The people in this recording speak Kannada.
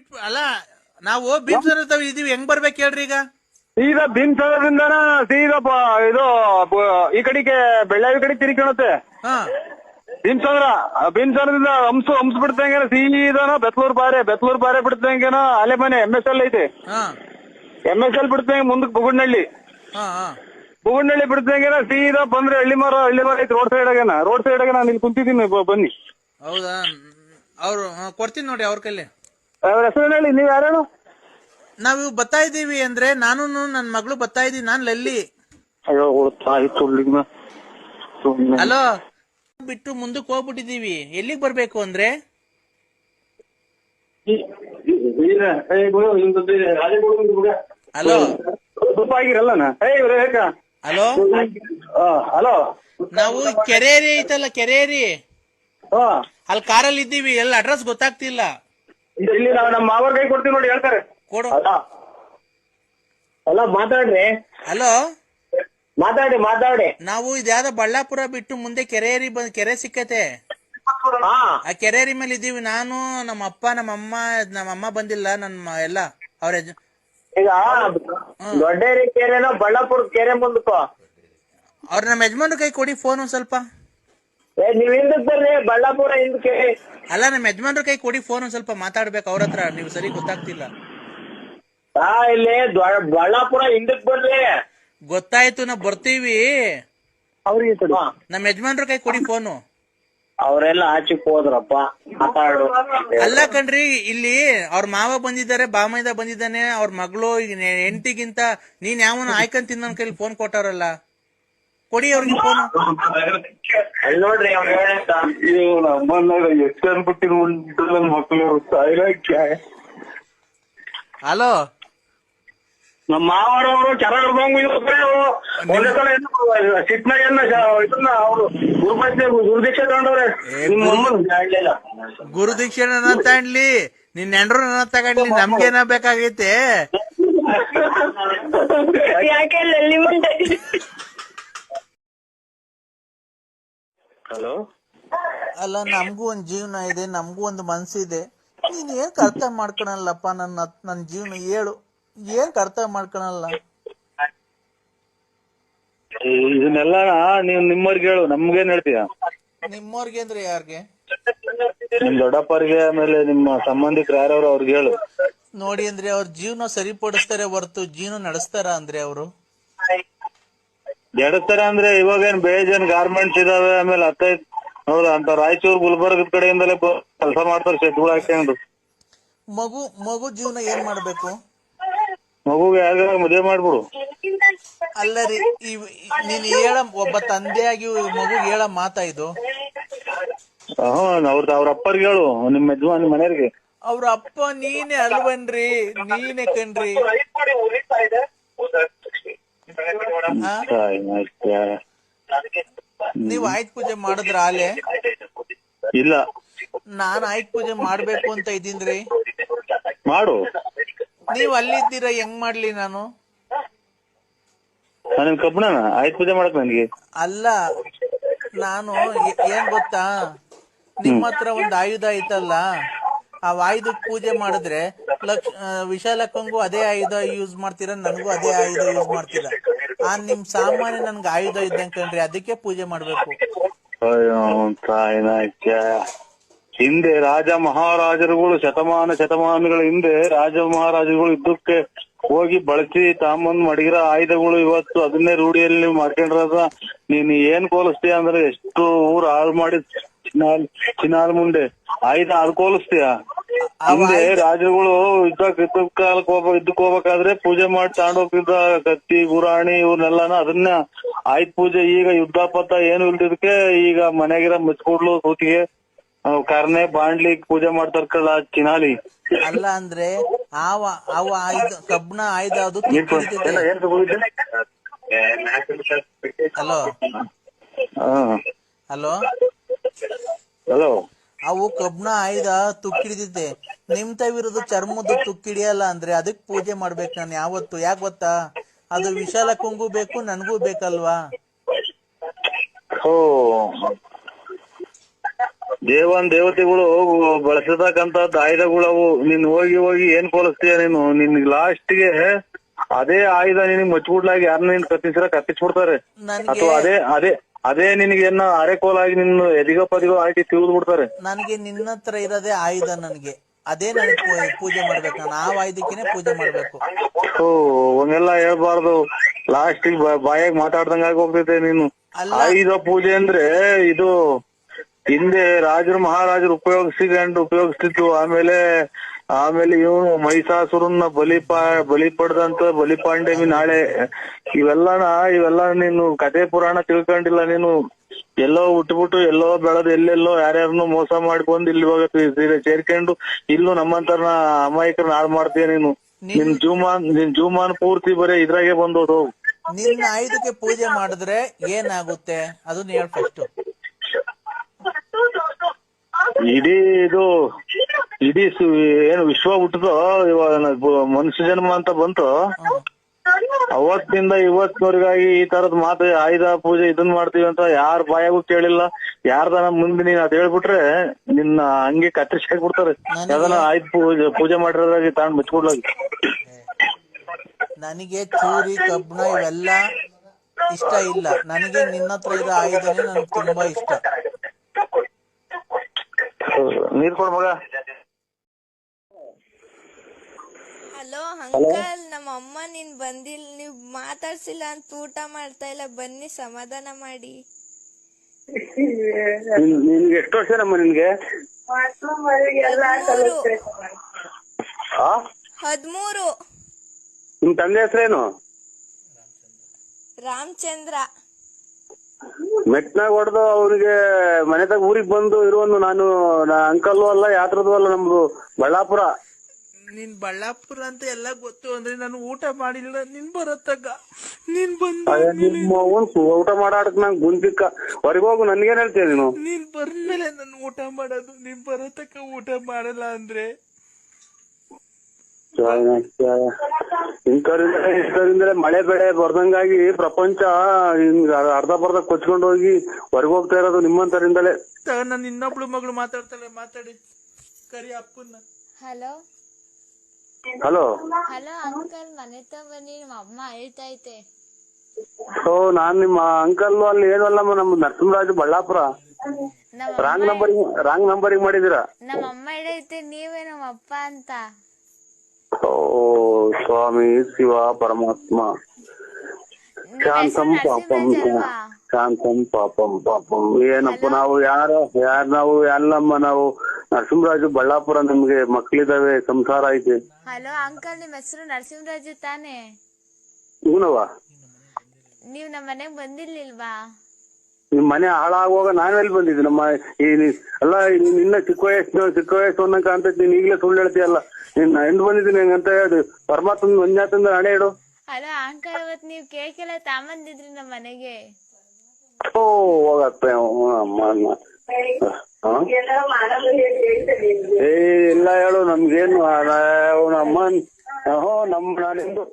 ಬಿಟ್ಟು ಅಲ್ಲ ನಾವು ಭೀಮಸರ ಇದೀವಿ ಹೆಂಗ್ ಬರ್ಬೇಕು ಹೇಳ್ರಿ ಈಗ? ಸೀದಾ ಭೀಮಸರದಿಂದನ ಸೀದಾ ಇದು ಈ ಕಡೆಗೆ ಬೆಳ್ಳಾವಿ ಕಡೆ ತಿರ್ಕೊಳತ್ತೆ ಹಾ. ಭೀಮಸಂದ್ರ ಭೀಮಸಂದ್ರದಿಂದ ಹಂಸು ಹಂಸ ಬಿಡ್ತಂಗೇನ ಸೀದಾನ ಬೆತ್ಲೂರ್ ಬಾರೆ ಬೆತ್ಲೂರ್ ಬಾರೆ ಬಿಡ್ತಂಗೇನ ಅಲೆ ಮನೆ ಎಂ ಎಸ್ ಎಲ್ ಐತೆ. ಹಾ. ಎಂ ಎಸ್ ಎಲ್ ಬಿಡ್ತಂಗೆ ಮುಂದಕ್ಕೆ ಬುಗುಡ್ನಳ್ಳಿ. ಹಾ ಹಾ. ಬುಗುಡ್ನಳ್ಳಿ ಬಿಡ್ತಂಗೇನ ಸೀದಾ ಬಂದ್ರೆ ಹಳ್ಳಿ ಮರ ಹಳ್ಳಿ ಮರ ಐತೆ ರೋಡ್ ಸೈಡ್ ಆಗೇನ? ರೋಡ್ ಸೈಡ್ ಆಗ ನಾನು ಇಲ್ಲಿ ಕುಂತಿದ್ದೀನಿ ಬ- ಬನ್ನಿ. ಹೌದಾ? ಅವ್ರು ಕೊಡ್ತೀನಿ ನೋಡಿ ಅವ್ರ ಕೈಲಿ. ಅವ್ರ ಹೆಸರು ಹೇಳಿ? ನೀವ್ ಯಾರೇನು ನಾವು ಬರ್ತಾ ಇದೀವಿ ಅಂದ್ರೆ ನಾನು ನನ್ನ ಮಗಳು ಬರ್ತಾ ಇದೀನಿ ನಾನ್ ಲಲ್ಲಿ. ಅಯ್ಯೋ ಹಲೋ? ಬಿಟ್ಟು ಮುಂದಕ್ ಹೋಗ್ಬಿಟ್ಟಿದೀವಿ ಎಲ್ಲಿಗ್ ಬರ್ಬೇಕು ಅಂದ್ರೆ? ಹಲೋ? ಇವ್ರೆ ಹಲೋ? ಹಲೋ? ನಾವು ಕೆರೇರಿ ಐತಲ್ಲ ಕೆರೇರಿ. ಹಾ. ಅಲ್ಲಿ ಕಾರಲ್ಲಿ ಇದ್ದೀವಿ ಎಲ್ಲ ಅಡ್ರೆಸ್ ಗೊತ್ತಾಗ್ತಿಲ್ಲ. ಇಲ್ಲಿ ನಾವು ನಮ್ಮ ಮಾವರ್ ಕೈ ಕೊಡ್ತೀವಿ ನೋಡಿ ಹೇಳ್ತಾರೆ. ಕೊಡು. ಅಲ್ಲ. ಮಾತಾಡ್ರಿ. ಹಲೋ? ಮಾತಾಡಿ ಮಾತಾಡಿ. ನಾವು ಇದ್ಯಾವ್ದೋ ಬಳ್ಳಾಪುರ ಬಿಟ್ಟು ಮುಂದೆ ಕೆರೆಯರಿ ಬಂದ್ ಕೆರೆ ಸಿಕ್ಕತೆ ಹಾ. ಆ ಕೆರೆಯರಿ ಮೇಲೆ ಇದ್ದೀವಿ. ನಾನು ನಮ್ಮ ಅಪ್ಪ ನಮ್ಮ ಅಮ್ಮ ನಮ್ಮ ಅಮ್ಮ ಬಂದಿಲ್ಲ ನನ್ನ ಎಲ್ಲ ಅವ್ರ ಯಜ- ಈಗ ದೊಡ್ಡೇರಿ ಕೆರೆನೋ ಬಳ್ಳಾಪುರ ಕೆರೆ ಮುಂದಕ್ಕೋ ಅವ್ರ ನಮ್ಮ ಯಜಮಾನ್ ಕೈ ಕೊಡಿ ಫೋನ್ ಒಂದ್ ಸ್ವಲ್ಪ. ಏ ನೀವ್ ಹಿಂದಕ್ ಬರ್ರಿ ಬಳ್ಳಾಪುರ ಹಿಂದಕ್ಕೆ ಅಲ್ಲ ನಮ್ಮ ಯಜಮಾನ್ರ ಕೈ ಕೊಡಿ ಫೋನ್ ಒಂದ್ ಸ್ವಲ್ಪ ಮಾತಾಡ್ಬೇಕು ಅವ್ರ ಹತ್ರ. ನೀವು ಸರಿ ಗೊತ್ತಾಗ್ತಿಲ್ಲ. ಇಲ್ಲಿ ಬಳ್ಳಾಪುರ ಹಿಂದಕ್ ಬರ್ರಿ. ಗೊತ್ತಾಯ್ತು ನಾವ್ ಬರ್ತೀವಿ. ಅವ್ರಿಗೆ ಕೊಡಿ. ಹಾ. ನಮ್ಮ ಯಜಮಾನ್ರ ಕೈ ಕೊಡಿ ಫೋನು ಅವ್ರೆಲ್ಲ ಆಚೆ ಹೋದ್ರಪ್ಪ ಮಾತಾಡು. ಅಲ್ಲ ಕಣ್ರಿ ಇಲ್ಲಿ ಅವ್ರ ಮಾವ ಬಂದಿದ್ದಾರೆ ಬಾಮೈದ ಬಂದಿದ್ದಾನೆ ಅವ್ರ ಮಗಳು ಹೆಂಡತಿಗಿಂತ ನೀನ್ ಯಾವನ ಆಯ್ಕಂತೀನಿ ನನ್ನ ಕೈಲಿ ಫೋನ್ ಕೊಟ್ಟಾರಲ್ಲ ಕೊಡಿ ಅವ್ರಿಗೆ ಫೋನ್ ಅಲ್ಲಿ ನೋಡ್ರಿ ಅವ್ನು ಹೇಳಂತ ಎಷ್ಟು ಅನ್ಬಿಟ್ಟಿನ ಉಂಟು ನನ್ನ ಮಕ್ಕಳು ಹಲೋ? ನಮ್ಮ ಮಾವರವರು ಚೆನ್ನಾಗಿ ಒಂದೇ ಸಲ ಸಿಟ್ನಾಗ ಇದನ್ನ ಅವರು ಗುರುದೀಕ್ಷೆ ತಗೊಂಡವ್ರೆ. ನಿಮ್ಮ ಅಮ್ಮನ ನನ್ನ ತಗೊಂಡ್ಲಿ. ನಿನ್ ನೆಂಡ್ರು ನನ್ನ ತಗೊಂಡ್ಲಿ. ನಮ್ಗೇನ ಬೇಕಾಗೈತೆ. ಯಾಕೆ ಅಲ್ಲಿ ಮುಂದೆ ಹಲೋ? ಅಲ್ಲ ನಮಗೂ ಒಂದ್ ಜೀವನ ಇದೆ ನಮಗೂ ಒಂದು ಮನ್ಸಿದೆ. ನೀನ್ ಏನ್ ಅರ್ಥ ಮಾಡ್ಕೊಳಲ್ಲಪ್ಪ ನನ್ನ ನನ್ನ ಜೀವನ ಹೇಳು. ಏನ್ ಅರ್ಥ ಮಾಡ್ಕೊಳಲ್ಲ? ಇದನ್ನೆಲ್ಲ ನೀವ್ ನಿಮ್ಮವ್ರಿಗೆ ಹೇಳು ನಮ್ಗೇನ್ ಹೇಳ್ತೀಯ? ನಿಮ್ಮವ್ರಿಗೆ ಅಂದ್ರೆ ಯಾರ್ಗೆ? ನಿಮ್ ದೊಡ್ಡಪ್ಪರಿಗೆ ಆಮೇಲೆ ನಿಮ್ಮ ಸಂಬಂಧಿಕರು ಯಾರವ್ರು ಅವ್ರಿಗೆ ಹೇಳು. ನೋಡಿ ಅಂದ್ರೆ ಅವ್ರ ಜೀವನ ಸರಿಪಡಿಸ್ತಾರೆ ಹೊರತು ಜೀವನ ನಡೆಸ್ತಾರ ಅಂದ್ರೆ ಅವರು? ಜಡಸ್ತಾರೆ ಅಂದ್ರೆ ಇವಾಗ ಏನ್ ಬೇಜನ್ ಗಾರ್ಮೆಂಟ್ಸ್ ಇದಾವೆ ಆಮೇಲೆ ಹತ್ತೈದು ಹೌದಾ ಅಂತ ರಾಯಚೂರು ಗುಲ್ಬರ್ಗದ ಕಡೆಯಿಂದಲೇ ಕೆಲಸ ಮಾಡ್ತಾರೆ ಶೆಡ್ಗಳು ಹಾಕೊಂಡು ಮಗು ಮಗು ಜೀವನ ಏನ್ ಮಾಡ್ಬೇಕು? ಮಗುಗೆ ಯಾವ್ದಾರ ಮದುವೆ ಮಾಡ್ಬಿಡು. ಅಲ್ಲ ರೀ ಇವ್- ನೀನ್ ಹೇಳ ಒಬ್ಬ ತಂದೆಯಾಗಿ ಮಗು ಹೇಳ ಮಾತಾ ಇದು. ಹ್ಮ್ ಅವ್ರ ಅವ್ರ ಅಪ್ಪರ್ಗೆ ಹೇಳು ನಿಮ್ ಯಜಮಾನ್ ನಿಮ್ ಮನೆಯವ್ರಿಗೆ. ಅವ್ರ ಅಪ್ಪ ನೀನೇ ಅಲ್ವನ್ರಿ ನೀನೇ ಕಣ್ರಿ. ನೀವ್ ಆಯ್ತ್ ಪೂಜೆ ಮಾಡಿದ್ರ ಆಲೆ ಇಲ್ಲ. ನಾನ್ ಆಯ್ತ್ ಪೂಜೆ ಮಾಡ್ಬೇಕು ಅಂತ ಇದೀನ್ರಿ ಮಾಡು. ನೀವ್ ಅಲ್ಲಿದ್ದೀರಾ ಹೆಂಗ್ ಮಾಡ್ಲಿ ನಾನು? ನಾನು ಕಬ್ಬಣನ ಆಯ್ತು ಪೂಜೆ ಮಾಡಕ್ ನನ್ಗೆ ಅಲ್ಲ ನಾನು ಏನ್ ಗೊತ್ತಾ? ನಿಮ್ಮ ಹತ್ರ ಒಂದ್ ಆಯುಧ ಐತಲ್ಲ? ಆ ಆಯುಧಕ್ ಪೂಜೆ ಮಾಡಿದ್ರೆ ಲಕ್ಷ ವಿಶಾಲಕ್ಕಂಗೂ ಅದೇ ಆಯುಧ ಯೂಸ್ ಮಾಡ್ತೀರಾ? ನನಗೂ ಅದೇ ಆಯುಧ ಯೂಸ್ ಮಾಡ್ತೀರಾ? ಆ, ನಿಮ್ ಸಾಮಾನ್ಯ ನನ್ಗೆ ಆಯುಧ ಇದ್ದಂಗೆ ಕಣ್ರಿ, ಅದಕ್ಕೆ ಪೂಜೆ ಮಾಡ್ಬೇಕು. ಹಿಂದೆ ರಾಜ ಮಹಾರಾಜರುಗಳು, ಶತಮಾನ ಶತಮಾನಗಳ ಹಿಂದೆ ರಾಜ ಮಹಾರಾಜರುಗಳು ಇದ್ದಕ್ಕೆ ಹೋಗಿ ಬಳಸಿ ತಾಂಬಂದ್ ಮಡಗಿರೋ ಆಯುಧಗಳು ಇವತ್ತು ಅದನ್ನೇ ರೂಢಿಯಲ್ಲಿ ನೀವು ಮಾಡ್ಕೊಂಡಿರೋದ ನೀನ್ ಏನ್ ಕೋಲಿಸ್ತೀಯ ಅಂದ್ರೆ ಎಷ್ಟು ಊರ್ ಹಾಳು ಮಾಡಿ ಚಿನಾಲ್ ಚಿನ್ನಾಲ್ ಮುಂಡೆ ಆಯ್ತಾ ಅದ್ ಕೋಲಿಸ್ತೀಯ ಹಿಂದೆ ರಾಜರುಗಳು ಯುದ್ಧ ಕಾಲಕ್ಕೆ ಹೋಗ್ಬೇಕು ಹೋಗ್ಬೇಕಾದ್ರೆ ಪೂಜೆ ಮಾಡಿ ತಗೊಂಡೋಗ್ತಿದ್ದ ಕತ್ತಿ ಗುರಾಣಿ ಇವ್ರನ್ನೆಲ್ಲಾನು ಅದನ್ನ ಆಯ್ತ್ ಪೂಜೆ. ಈಗ ಯುದ್ಧ ಪಥ ಏನು ಇಲ್ದಿದಕ್ಕೆ ಈಗ ಮನೆಗಿರ ಮುಚ್ಕೊಡ್ಲು ಸೂತಿಗೆ. ಕಾರಣೆ ಕರ್ನೆ ಬಾಂಡ್ಲಿ ಪೂಜೆ ಮಾಡ್ತಾರಲ್ಲ ಚಿನಾಲಿ ಅಲ್ಲ ಅಂದ್ರೆ ಆವ ಅವ ಆಯುಧ ಕಬ್ಣ ಆಯ್ದ ಅದು ಹಲೋ ಹಲೋ ಹಲೋ ಅವು ಕಬ್ಣ ಆಯ್ದ ತುಕ್ಕಿಡಿದೆ ನಿಮ್ ತವಿರೋದು ಚರ್ಮದ್ದು ತುಕ್ಕಿಡಿಯಲ್ಲ ಅಂದ್ರೆ ಅದಕ್ ಪೂಜೆ ಮಾಡ್ಬೇಕು ನಾನು ಯಾವತ್ತು? ಯಾಕೆ ಗೊತ್ತಾ? ಅದು ಕುಂಗು ಬೇಕು ನನ್ಗೂ ಬೇಕಲ್ವಾ? ಓ ದೇವನ್ ದೇವತೆಗಳು ಬಳಸತಕ್ಕಂತ ಆಯುಧಗಳು ನೀನ್ ಹೋಗಿ ಹೋಗಿ ಏನ್ ಹೋಲಿಸ್ತೀಯ ನೀನು? ನಿನ್ ಲಾಸ್ಟ್ಗೆ ಅದೇ ಆಯುಧ ನಿನ್ ಮಚ್ಚಿಬಿಡ್ಲಾಗಿ ಯಾರನ್ನ ನೀನ್ ಕತ್ತಿಸಿರ ಕತ್ತಿಸ್ಬಿಡ್ತಾರೆ. ಅಥವಾ ಅದೇ ಅದೇ ಅದೇ ನಿನಗೆ ಅರೆ ಅರೆಕೋಲಾಗಿ ನಿನ್ನ ಎದಿಗೋ ಪದಿಗೋ ಆಯ್ತಿ ತಿಳಿದು ಬಿಡ್ತಾರೆ. ನನಗೆ ನಿನ್ನ ಹತ್ರ ಇರೋದೇ ಆಯುಧ ನನಗೆ. ಅದೇ ನನಗೆ ಪೂಜೆ ಮಾಡ್ಬೇಕು ನಾನು. ಆ ಆಯುಧಕ್ಕೇನೆ ಪೂಜೆ ಮಾಡ್ಬೇಕು. ಓ ಹಂಗೆಲ್ಲ ಹೇಳ್ಬಾರ್ದು. ಲಾಸ್ಟ್ ಬಾಯಾಗ ಮಾತಾಡ್ದಂಗ ಆಗಿ ಹೋಗ್ತೈತೆ ನೀನು. ಅಲ್ಲ. ಆಯುಧ ಪೂಜೆ ಅಂದ್ರೆ ಇದು ಹಿಂದೆ ರಾಜರು ಮಹಾರಾಜರು ಉಪಯೋಗಿಸಿದ್ರೆ ಉಪಯೋಗಿಸ್ತಿತ್ತು ಆಮೇಲೆ ಆಮೇಲೆ ಇವನು ಮಹಿಷಾಸುರನ್ನ ಬಲಿ ಬಲಿ ಪಡೆದಂತ ಬಲಿಪಾಂಡೆಮಿ ನಾಳೆ. ಇವೆಲ್ಲಾನ ಇವೆಲ್ಲ ನೀನು ಕತೆ ಪುರಾಣ ತಿಳ್ಕೊಂಡಿಲ್ಲ ನೀನು. ಎಲ್ಲೋ ಹುಟ್ಬಿಟ್ಟು ಎಲ್ಲೋ ಬೆಳೆದು ಎಲ್ಲೆಲ್ಲೋ ಯಾರ್ಯಾರನ್ನು ಮೋಸ ಮಾಡ್ಕೊಂಡು ಇಲ್ಲಿ ಇವಾಗ ಸೇರ್ಕೊಂಡು ಇಲ್ಲೂ ನಮ್ಮಂತರನ ಅಮಾಯಕರನ್ನ ಹಾಳು ಮಾಡ್ತೀಯ ನೀನು. ನಿನ್ ಜೂಮಾನ್ ನಿನ್ ಜೂಮಾನ್ ಪೂರ್ತಿ ಬರೀ ಇದ್ರಾಗೆ ಬಂದೋದು ನಿನ್ನ ಆಯುಧಕ್ಕೆ ಪೂಜೆ ಮಾಡಿದ್ರೆ ಏನಾಗುತ್ತೆ? ಅದನ್ನ ಹೇಳ ಫಸ್ಟ್ ಇಡೀ ಇದು ಇಡೀ ಏನು ವಿಶ್ವ ಹುಟ್ಟದೋ ಇವಾಗ ಮನುಷ್ಯ ಜನ್ಮ ಅಂತ ಬಂತು ಅವತ್ತಿಂದ ಇವತ್ತಿನವರೆಗಾಗಿ ಈ ತರದ್ ಮಾತು ಆಯುಧ ಪೂಜೆ ಇದನ್ ಮಾಡ್ತೀವಿ ಅಂತ ಯಾರ ಬಾಯಾಗೂ ಕೇಳಿಲ್ಲ. ಯಾರ್ದಾನ ಮುಂದೆ ನೀನ್ ಅದ್ ಹೇಳ್ಬಿಟ್ರೆ ನಿನ್ನ ಹಂಗೆ ಕತ್ತರಿಸಿ ಹಾಕ್ಬಿಡ್ತಾರೆ. ಯಾವ್ದಾನ ಆಯುಧ ಪೂಜೆ ಪೂಜೆ ಮಾಡಿರೋದಾಗಿ ತಾಂಡ್ ಮುಚ್ಕೊಡ್ಲಾಗಿ ನನಗೆ ಚೂರಿ ಕಬ್ಬಣ ಇವೆಲ್ಲ ಇಷ್ಟ ಇಲ್ಲ. ನನಗೆ ನಿನ್ನ ಹತ್ರ ಇರೋ ಆಯುಧನೇ ನನ್ಗೆ ತುಂಬಾ ಇಷ್ಟ. ನೀರ್ ಕೊಡ್ ಮಗ ಹಲೋ ಅಂಕಲ್ ನಮ್ಮ ಅಮ್ಮ ನೀನ್ ಬಂದಿಲ್ಲ ನೀವ್ ಮಾತಾಡ್ಸಿಲ್ಲ ಅಂತ ಊಟ ಮಾಡ್ತಾ ಇಲ್ಲ ಬನ್ನಿ ಸಮಾಧಾನ ಮಾಡಿ. ನಿನ್ಗೆ ಎಷ್ಟು ವರ್ಷ ನಮ್ಮ ನಿನ್ಗೆ? ಹದ್ಮೂರು. ಆ? ಹದ್ಮೂರು. ನಿಮ್ ತಂದೆ ಹೆಸರೇನು ರಾಮಚಂದ್ರ. ಮೆಟ್ನಾಗ ಹೊಡೆದು ಅವ್ರಿಗೆ ಮನೆದಾಗ ಊರಿಗೆ ಬಂದು ಇರುವನು ನಾನು ಅಂಕಲ್ ಅಲ್ಲ ಯಾತ್ರದ್ದು ಅಲ್ಲ ನಮ್ದು ಬಳ್ಳಾಪುರ. ನೀನ್ ಬಳ್ಳಾಪುರ ಅಂತ ಎಲ್ಲ ಗೊತ್ತು ಅಂದ್ರೆ ನಾನು ಊಟ ಮಾಡಿಲ್ಲ. ನಿನ್ ಬರತ್ತಗ ನೀನ್ ಬಂದು ಅಯ್ಯ, ನಿಮ್ಮ ಅವ್ವನ್ ಸು- ಊಟ ಮಾಡಾಡಕ್ ನಂಗೆ ಗುಂಜಿಕ್ಕ. ಹೊರಗೆ ಹೋಗು ನನ್ಗೇನ್ ಹೇಳ್ತೀಯ ನೀನು? ನೀನ್ ಬಂದ್ಮೇಲೆ ನಾನು ಊಟ ಮಾಡೋದು. ನೀನ್ ಬರತಕ್ಕ ಊಟ ಮಾಡಲ್ಲ ಅಂದ್ರೆ. ಇಂಥವ್ರಿಂದ ಇಂಥವ್ರಿಂದಲೇ ಮಳೆ ಬೆಳೆ ಬರ್ದಂಗಾಗಿ ಪ್ರಪಂಚ ಹಿಂಗ್ ಅರ್ಧ ಬರ್ದ ಕೊಚ್ಕೊಂಡು ಹೋಗಿ ಹೊರಗೆ ಹೋಗ್ತಾ ಇರೋದು ನಿಮ್ಮಂತರಿಂದಲೇ ನಾನು ಇನ್ನೊಬ್ಳು ಮಗಳು ಮಾತಾಡ್ತಾಳೆ. ಮಾತಾಡಿ. ಕರಿ ಅಪ್ಪನ್ನ. ಹಲೋ? ಹಲೋ. ಹಲೋ ಅಂಕಲ್ ಮನೆ ಹತ್ರ ಬನ್ನಿ ನಮ್ಮ ಅಮ್ಮ ಐತೆ ಸೊ ನಾನ್ ನಿಮ್ಮ ಅಂಕಲ್ ಅಲ್ಲಿ ಏನಲ್ಲಮ್ಮ ನಮ್ಮ ನರಸಿಂಹರಾಜು ಬಳ್ಳಾಪುರ. ನಮ್ಮ ರಾಂಗ್ ನಂಬರ್ ರಾಂಗ್ ನಂಬರ್ ಮಾಡಿದೀರಾ ನಮ್ಮ ಅಮ್ಮ ಹೇಳೈತೆ ನೀವೇ ನಮ್ಮ ಅಪ್ಪ ಅಂತ. ಓ ಸ್ವಾಮಿ ಶಿವ ಪರಮಾತ್ಮ. ಶಾಂತಂ ಪಾಪಂ ಶಾಂತಂ ಪಾಪಂ ಪಾಪಂ. ಏನಪ್ಪ ನಾವು ಯಾರ ಯಾರ್ ನಾವು? ಅಲ್ಲಮ್ಮ ನಾವು? ನರಸಿಂಹರಾಜು ಬಳ್ಳಾಪುರ ನಿಮ್ಗೆ ಮಕ್ಳಿದಾವೆ ಸಂಸಾರ ಐತೆ ಹಲೋ ಅಂಕಲ್ ನಿಮ್ಮ ಹೆಸರು ನರಸಿಂಹರಾಜು ತಾನೇ? ನೀವ್ ನಮ್ಮ ಮನೆಗ್ ಬಂದಿರ್ಲಿಲ್ವಾ? ನಿಮ್ ಮನೆ ಹಾಳಾಗುವಾಗ ನಾನು ಎಲ್ಲಿ ಬಂದಿದ್ದೆ? ನಮ್ಮ ಈ ನಿ- ಅಲ್ಲ ನೀನ್ ಇನ್ನ ಚಿಕ್ಕ ವಯಸ್ಸು ಚಿಕ್ಕ ವಯಸ್ಸು ಅನ್ನಕ ಅಂತ ನೀನ್ ಈಗಲೇ ಸುಳ್ಳು ಹೇಳ್ತೀಯಲ್ಲ. ನಿನ್ನ ಹೆಂಡ್ ಬಂದಿದ್ದೀನಿ ಹೆಂಗಂತ ಹೇಳಿ. ಪರಮಾತ್ಮ ಒಂದ್ ಹಣೆ ಇಡು ಹಲೋ ಅಂಕಲ್ ಅವತ್ ನೀವ್ ಕೇಕ್ ಎಲ್ಲ ತಾಂಬಂದಿದ್ರಿ ನಮ್ಮ ಮನೆಗೆ? ಓ ಹೋಗತ್ತೆ ಅಮ್ಮ ಅಮ್ಮ. ಏ ಇಲ್ಲ ಹೇಳು ನಮ್ಗೇನು ನಮ್ಮ ಹ್ಞೂ ನಮ್ಮ ನಾನಿಂದು